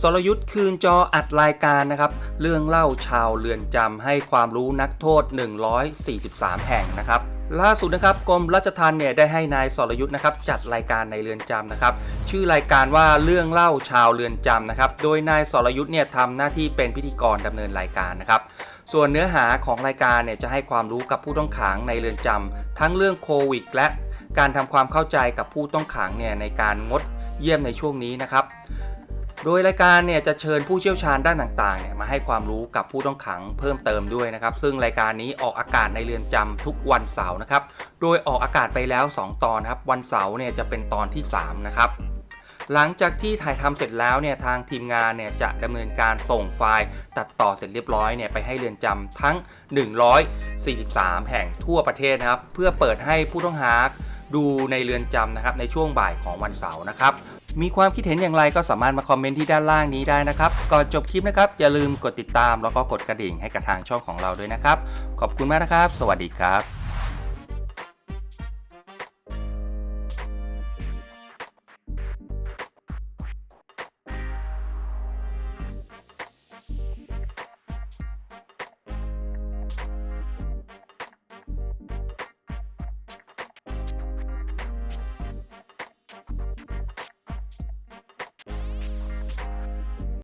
สรยุทธ์คืนจออัดรายการนะครับ เรื่องเล่าชาวเรือนจำให้ความรู้นักโทษ 143 แห่งนะครับ ล่าสุดนะครับกรมราชทัณฑ์เนี่ยได้ให้นายสรยุทธ์นะครับจัดรายการในเรือนจำนะครับ ชื่อรายการว่าเรื่องเล่าชาวเรือนจำนะครับ โดยนายสรยุทธ์เนี่ยทำหน้าที่เป็นพิธีกรดำเนินรายการนะครับส่วนเนื้อหาของรายการเนี่ยจะให้ความรู้กับผู้ต้องขังในเรือนจำทั้งเรื่องโควิดและการทำความเข้าใจกับผู้ต้องขังเนี่ยในการงดเยี่ยมในช่วงนี้นะครับ โดยรายการเนี่ยจะเชิญผู้เชี่ยวชาญด้านต่างๆเนี่ยมาให้ความรู้กับผู้ต้องขังเพิ่มเติมด้วยนะครับ ซึ่งรายการนี้ออกอากาศในเรือนจำทุกวันเสาร์นะครับ โดยออกอากาศไปแล้ว 2 ตอนครับ วันเสาร์เนี่ยจะเป็นตอนที่ 3 นะครับหลังจากที่ถ่ายทำเสร็จแล้วเนี่ยทางทีมงานเนี่ยจะดำเนินการส่งไฟล์ตัดต่อเสร็จเรียบร้อยเนี่ยไปให้เรือนจำทั้ง 143 แห่งทั่วประเทศนะครับ เพื่อเปิดให้ผู้ต้องหาดูในเรือนจำนะครับในช่วงบ่ายของวันเสาร์นะครับ มีความคิดเห็นอย่างไรก็สามารถมาคอมเมนต์ที่ด้านล่างนี้ได้นะครับ ก่อนจบคลิปนะครับ อย่าลืมกดติดตามแล้วก็กดกระดิ่งให้กับทางช่องของเราด้วยนะครับ ขอบคุณมากนะครับ สวัสดีครับ